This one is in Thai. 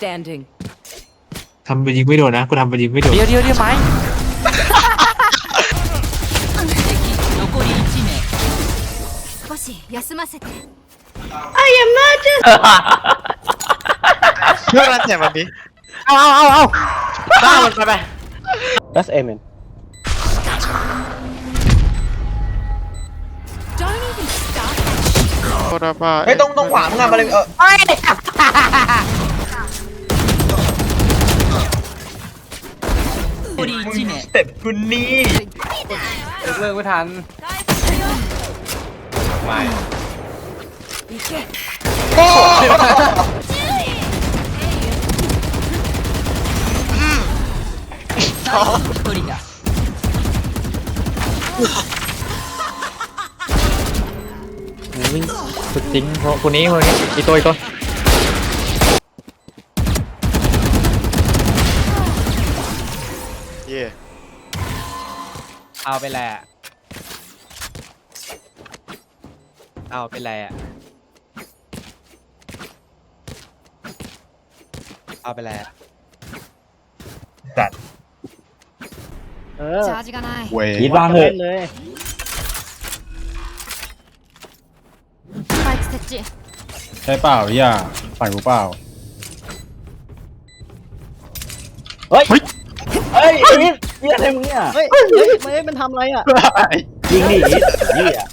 standing. ทำไปยิงไม่โดนนะกูทำไปยิงไม่โดน เดี๋ยวเดี๋ยวเดี๋ยวไหม 残り1名。少し休ませて เพื่อนรันแจกวันนี้ เอาเอาเอาเอาบ้ามันไปไป That's amen Don't even start โคตรบ้า เฮ้ยตรงตรงขวามึงอะมาเลยเออ 残り มึง 1名 สเต็ปกูนี่ เลิกไม่ทันไม่ 1人だ。 วิ่งสุดจริงเพราะคนนี้คนนี้อีกตัวอีกตัว เอาไปแหละเอาไปแหละเอาไปแหละ จัด เออ チャージがない เว้ย คิดวางเลย スパイク設置 ใช่เปล่าพี่อ่ะฝั่งกูเปล่า เฮ้ย เฮ้ย เฮ้ยนี่อะไรมึงเนี่ยเฮ้ยเฮ้ยเฮ้ยมันทำอะไรอะยิงดินี่อะ